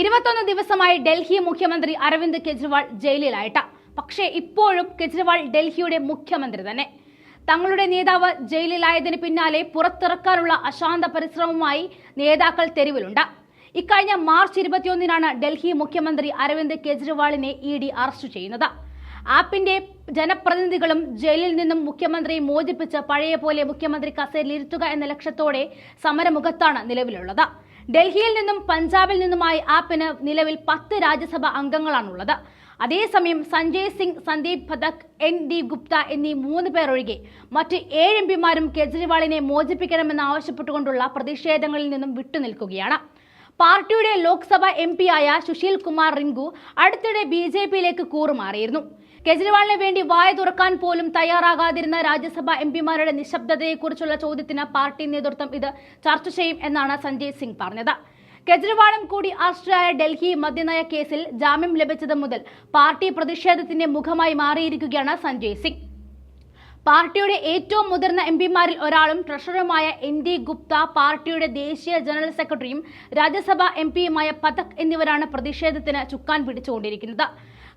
ഇരുപത്തൊന്ന് ദിവസമായി ഡൽഹി മുഖ്യമന്ത്രി അരവിന്ദ് കെജ്രിവാൾ ജയിലിലായിട്ട. പക്ഷേ ഇപ്പോഴും കെജ്രിവാൾ ഡൽഹിയുടെ മുഖ്യമന്ത്രി തന്നെ. തങ്ങളുടെ നേതാവ് ജയിലിലായതിന് പിന്നാലെ പുറത്തിറക്കാനുള്ള അശാന്ത പരിശ്രമവുമായി നേതാക്കൾ തെരുവിലുണ്ട്. ഇക്കഴിഞ്ഞ മാർച്ച് ഇരുപത്തിയൊന്നിനാണ് ഡൽഹി മുഖ്യമന്ത്രി അരവിന്ദ് കെജ്രിവാളിനെ ഇ ഡി അറസ്റ്റ് ചെയ്യുന്നത്. ആപ്പിന്റെ ജനപ്രതിനിധികളും ജയിലിൽ നിന്നും മുഖ്യമന്ത്രിയെ മോചിപ്പിച്ച് പഴയ പോലെ മുഖ്യമന്ത്രി കസേരയിലിരുത്തുക എന്ന ലക്ഷ്യത്തോടെ സമരമുഖത്താണ് നിലവിലുള്ളത്. ഡൽഹിയിൽ നിന്നും പഞ്ചാബിൽ നിന്നുമായി ആപ്പിന് നിലവിൽ പത്ത് രാജ്യസഭ അംഗങ്ങളാണുള്ളത്. അതേസമയം സഞ്ജയ് സിംഗ് സന്ദീപ് ഭദക് എൻ ഡി ഗുപ്ത എന്നീ മൂന്ന് പേർ ഒഴികെ മറ്റ് ഏഴ് എം പിമാരും കെജ്രിവാളിനെ മോചിപ്പിക്കണമെന്ന് ആവശ്യപ്പെട്ടുകൊണ്ടുള്ള പ്രതിഷേധങ്ങളിൽ നിന്നും വിട്ടുനിൽക്കുകയാണ്. പാർട്ടിയുടെ ലോക്സഭ എം ആയ സുശീൽ കുമാർ റിങ്കു അടുത്തിടെ ബി ജെ പിയിലേക്ക് കൂറുമാറിയിരുന്നു. കെജ്രിവാളിന് വേണ്ടി വായ തുറക്കാൻ പോലും തയ്യാറാകാതിരുന്ന രാജ്യസഭ എം പിമാരുടെ നിശബ്ദതയെക്കുറിച്ചുള്ള ചോദ്യത്തിന് പാർട്ടി നേതൃത്വം ഇത് ചർച്ച ചെയ്യും എന്നാണ് സഞ്ജയ് സിംഗ് പറഞ്ഞത്. കെജ്രിവാളും കൂടി അറസ്റ്റിലായ ഡൽഹി മദ്യനയ കേസിൽ ജാമ്യം ലഭിച്ചത് മുതൽ പാർട്ടി പ്രതിഷേധത്തിന്റെ മുഖമായി മാറിയിരിക്കുകയാണ് സഞ്ജയ് സിംഗ്. പാർട്ടിയുടെ ഏറ്റവും മുതിർന്ന എം പിമാരിൽ ഒരാളും ട്രഷററുമായ എൻ ഡി ഗുപ്ത പാർട്ടിയുടെ ദേശീയ ജനറൽ സെക്രട്ടറിയും രാജ്യസഭാ എം പിയുമായ പതക് എന്നിവരാണ് പ്രതിഷേധത്തിന് ചുക്കാൻ പിടിച്ചുകൊണ്ടിരിക്കുന്നത്.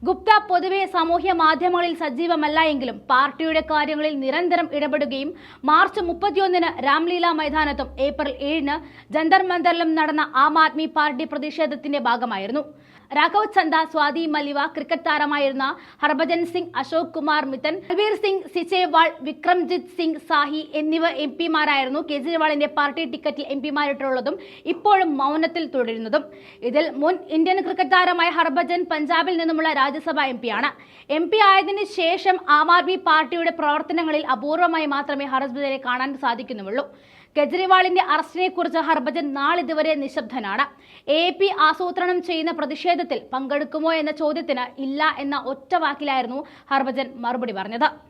ഗുപ്ത പൊതുവെ സാമൂഹ്യ മാധ്യമങ്ങളിൽ സജീവമല്ല എങ്കിലും പാർട്ടിയുടെ കാര്യങ്ങളിൽ നിരന്തരം ഇടപെടുകയും മാർച്ച് മുപ്പത്തിയൊന്നിന് രാംലീല മൈതാനത്തും ഏപ്രിൽ ഏഴിന് ജന്തർ മന്ദറിലും നടന്ന ആം ആദ്മി പാർട്ടി പ്രതിഷേധത്തിന്റെ ഭാഗമായിരുന്നു. രാഘവ് ചന്ദ സ്വാതി മലിവ ക്രിക്കറ്റ് താരമായിരുന്ന ഹർഭജൻ സിംഗ് അശോക് കുമാർ മിത്തൻ ബൽവീർ സിംഗ് സിച്ചേവാൾ വിക്രംജിത് സിംഗ് സാഹി എന്നിവ എം പിമാരായിരുന്നു. കേജ്രിവാളിന്റെ പാർട്ടി ടിക്കറ്റിൽ എം പിമാരിട്ടുള്ളതും ഇപ്പോഴും മൗനത്തിൽ തുടരുന്നതും. ഇതിൽ മുൻ ഇന്ത്യൻ ക്രിക്കറ്റ് താരമായ ഹർഭജൻ പഞ്ചാബിൽ നിന്നുമുള്ള രാജ്യസഭ എം പിയാണ് എം പി ആയതിനു ശേഷം ആം ആദ്മി പാർട്ടിയുടെ പ്രവർത്തനങ്ങളിൽ അപൂർവമായി മാത്രമേ ഹർഭജനെ കാണാൻ സാധിക്കുന്നുള്ളൂ. കെജ്രിവാളിന്റെ അറസ്റ്റിനെ കുറിച്ച് ഹർഭജൻ നാളിതുവരെ നിശബ്ദനാണ്. എ പി ആസൂത്രണം ചെയ്യുന്ന പ്രതിഷേധത്തിൽ പങ്കെടുക്കുമോ എന്ന ചോദ്യത്തിന് ഇല്ല എന്ന ഒറ്റ വാക്കിലായിരുന്നു ഹർഭജൻ മറുപടി പറഞ്ഞത്.